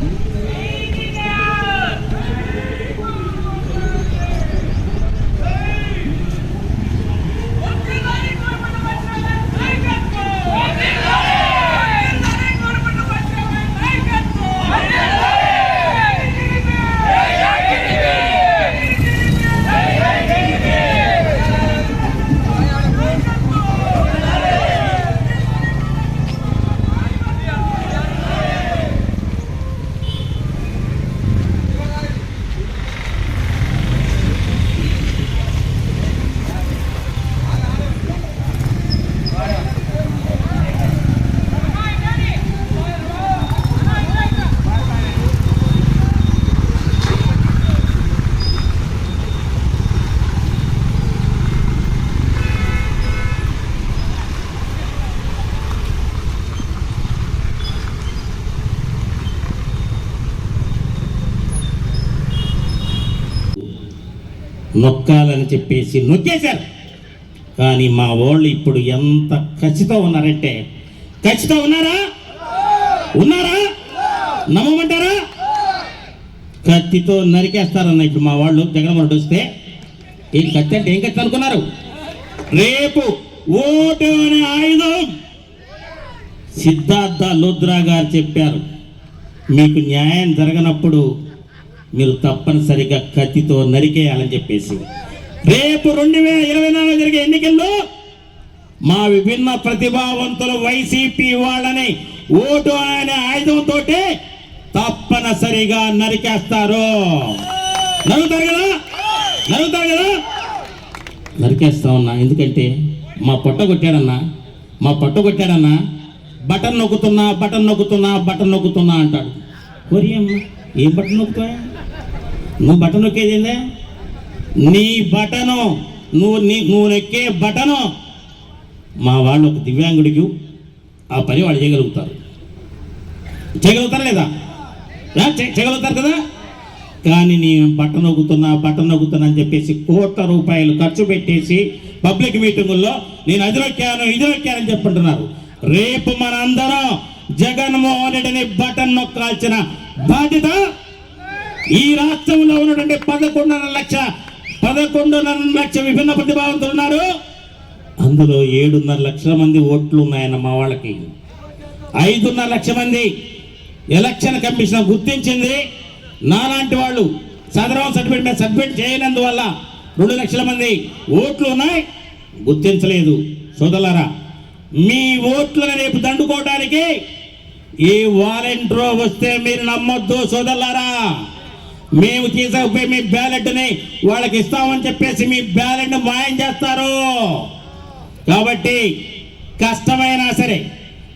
Mm-hmm. నొక్కాలని చెప్పేసి నొక్కేశారు. కానీ మా వాళ్ళు ఇప్పుడు ఎంత ఖచ్చితంగా ఉన్నారంటే ఖచ్చితంగా ఉన్నారా? ఉన్నారా? నమ్మమంటారా? కత్తితో నరికేస్తారన్న ఇప్పుడు మా వాళ్ళు జగన్మోహన్ వస్తే ఏం కత్తి అంటే ఏం కత్తి అనుకున్నారు? రేపు ఓటు అనే ఆయుధం. సిద్ధార్థ లుద్రా గారు చెప్పారు మీకు న్యాయం జరగనప్పుడు మీరు తప్పనిసరిగా కత్తితో నరికేయాలని చెప్పేసి. రేపు రెండు వేల ఇరవై నాలుగు జరిగే ఎన్నికల్లో మా విభిన్న ప్రతిభావంతులు వైసీపీ వాళ్ళని ఓటు అనే ఆయుధంతో తప్పనిసరిగా నరికేస్తారు. నరుగుతారు కదా నరుగుతారు కదా నరికేస్తా ఉన్నా. ఎందుకంటే మా పొట్ట కొట్టాడన్నా మా పొట్ట కొట్టాడన్నా బటన్ నొక్కుతున్నా బటన్ నొక్కుతున్నా బటన్ నొక్కుతున్నా అంటాడు. ఒరి అమ్మ ఏం బట్టను నొక్కుతావా నువ్వు బటన్ నొక్కేదేందా నీ బటను. నువ్వు నీ నువ్వు నొక్కే బటను. మా వాళ్ళు ఒక దివ్యాంగుడికి ఆ పని వాళ్ళు చేయగలుగుతారు. చేయగలుగుతారు లేదా? చేయగలుగుతారు కదా? కానీ నేను బట్టను నొక్కుతున్నా బట్టను నొక్కుతున్నా అని చెప్పేసి కోట్ల రూపాయలు ఖర్చు పెట్టేసి పబ్లిక్ మీటింగుల్లో నేను అది నొక్కాను ఇది నొక్కానని చెప్పుంటున్నారు. రేపు మన అందరం జగన్మోహన్ రెడ్డిని బటన్ నొక్కాల్సిన బాధ్యత ఈ రాష్ట్రంలో ఉన్నటువంటి పదకొండున్నర లక్ష పదకొండున్నర లక్ష విభిన్న ప్రతిభావంతులు ఉన్నారు. అందులో ఏడున్నర లక్షల మంది ఓట్లు ఉన్నాయన్న మా వాళ్ళకి. ఐదున్నర లక్ష మంది ఎలక్షన్ కమిషన్ గుర్తించింది. నాలాంటి వాళ్ళు సదరం సర్టిఫికేట్ మీద సబ్మిట్ చేయనందువల్ల రెండు లక్షల మంది ఓట్లు ఉన్నాయి. గుర్తించలేదు సోదరులారా మీ ఓట్లను రేపు దండుకోవడానికి ఈ వాలంటీర్ వస్తే మీరు నమ్మొద్దు సోదరులారా. మేము తీసుకుపోయి మీ బ్యాలెట్ని వాళ్ళకి ఇస్తామని చెప్పేసి మీ బ్యాలెట్ని మాయం చేస్తారు. కాబట్టి కష్టమైనా సరే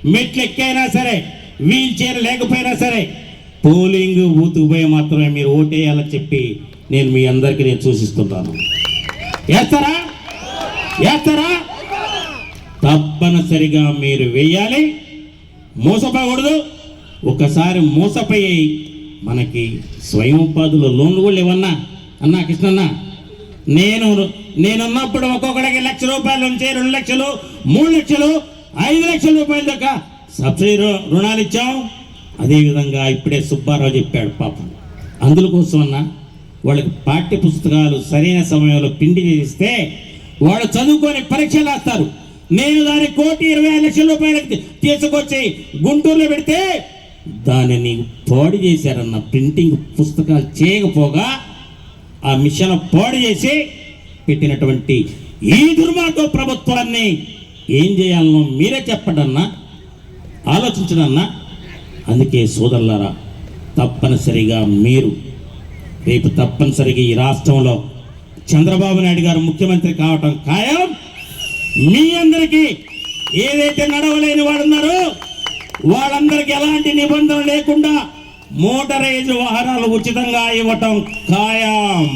మెట్లు ఎక్కైనా సరే వీల్ చైర్ లేకపోయినా సరే పోలింగ్ ఊతుకుపోయి మాత్రమే మీరు ఓటేయాలని చెప్పి నేను మీ అందరికీ నేను సూచిస్తుంటాను. వేస్తారా? వేస్తారా? తప్పనిసరిగా మీరు వేయాలి. మోసపోకూడదు. ఒకసారి మోసపోయి మనకి స్వయం ఉపాధులు లోన్లు కూడా ఇవన్నా అన్నా కృష్ణన్న నేను నేనున్నప్పుడు ఒక్కొక్కడికి లక్ష రూపాయల నుంచి రెండు లక్షలు మూడు లక్షలు ఐదు లక్షల రూపాయల దాకా సబ్సిడీ రు- రుణాలు ఇచ్చాం. అదేవిధంగా ఇప్పుడే సుబ్బారావు చెప్పాడు పాపం. అందుకోసం అన్న వాళ్ళకి పాఠ్య పుస్తకాలు సరైన సమయంలో పిండి చేస్తే వాళ్ళు చదువుకొని పరీక్షలు రాస్తారు. నేను దాని కోటి ఇరవై ఐదు లక్షల రూపాయలకి తీసుకొచ్చి గుంటూరులో పెడితే దానిని పాడు చేశారన్న ప్రింటింగ్ పుస్తకాలు చేయకపోగా ఆ మిషన్ పాడు చేసి పెట్టినటువంటి ఈ దుర్మార్గ ప్రభుత్వాన్ని ఏం చేయాలనో మీరే చెప్పడన్నా ఆలోచించడన్నా. అందుకే సోదరులారా తప్పనిసరిగా మీరు రేపు తప్పనిసరిగా ఈ రాష్ట్రంలో చంద్రబాబు నాయుడు గారు ముఖ్యమంత్రి కావటం ఖాయం. మీ అందరికీ ఏదైతే నడవలేని వాడు ఉన్నారో వాళ్ళందరికీ ఎలాంటి నిబంధన లేకుండా మోటరైజ్ వాహనాలు ఉచితంగా ఇవ్వటం ఖాయం.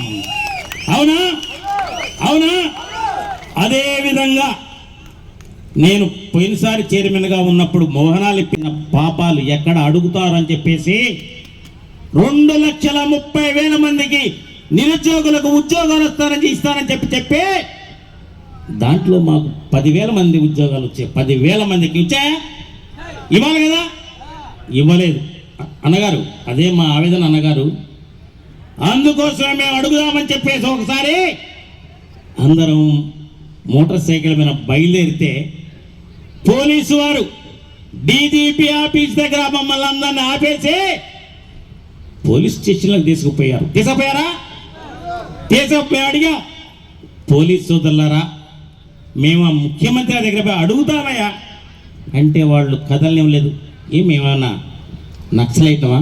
అవునా? అవునా? అదే విధంగా నేను పోయినసారి చైర్మన్గా ఉన్నప్పుడు మోహనాలు ఇప్పిన పాపాలు ఎక్కడ అడుగుతారని చెప్పేసి రెండు లక్షల ముప్పై వేల మందికి నిరుద్యోగులకు ఉద్యోగాలు వస్తారని ఇస్తారని చెప్పి చెప్పి దాంట్లో మాకు పదివేల మంది ఉద్యోగాలు వచ్చాయి. పదివేల మందికి వచ్చాయా ఇవ్వాలి కదా? ఇవ్వలేదు. అన్నగారు అదే మా ఆవేదన అన్నగారు. అందుకోసమే మేము అడుగుదామని చెప్పేసి ఒకసారి అందరం మోటార్ సైకిల్ మీద బయలుదేరితే పోలీసు వారు డీజీపీ ఆఫీస్ దగ్గర మమ్మల్ని అందరిని ఆపేసి పోలీస్ స్టేషన్లకు తీసుకుపోయారు. తీసుకుపోయారా? తీసుకుపోయి అడిగా పోలీస్ సోదరులారా మేము ఆ ముఖ్యమంత్రి గారి దగ్గర పోయి అడుగుతామయ్యా. అంటే వాళ్ళు కదలనివ్వలేదు. ఏమేమన్నా నక్సలైటమా?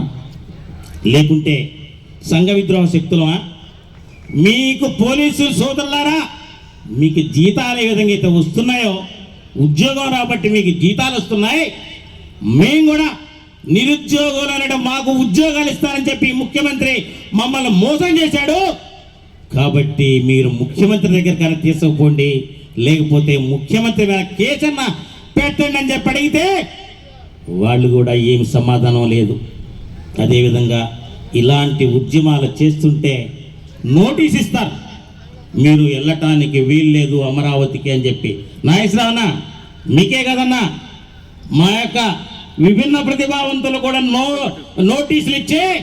లేకుంటే సంఘ విద్రోహ శక్తులమా? మీకు పోలీసు సోదరులారా మీకు జీతాలు ఏ విధంగా అయితే వస్తున్నాయో ఉద్యోగం రాబట్టి మీకు జీతాలు వస్తున్నాయి మేము కూడా నిరుద్యోగులు అనడం మాకు ఉద్యోగాలు ఇస్తారని చెప్పి ముఖ్యమంత్రి మమ్మల్ని మోసం చేశాడు. కాబట్టి మీరు ముఖ్యమంత్రి దగ్గర కానీ తీసుకుపోండి లేకపోతే ముఖ్యమంత్రి మీద కేసన్న పెట్టండి అని చెప్పి అడిగితే వాళ్ళు కూడా ఏం సమాధానం లేదు. అదేవిధంగా ఇలాంటి ఉద్యమాలు చేస్తుంటే నోటీస్ ఇస్తారు. మీరు వెళ్ళటానికి వీల్లేదు అమరావతికి అని చెప్పి. నాగేశ్వరరావు మీకే కదన్నా? మా యొక్క విభిన్న ప్రతిభావంతులు కూడా నో నోటీసులు ఇచ్చే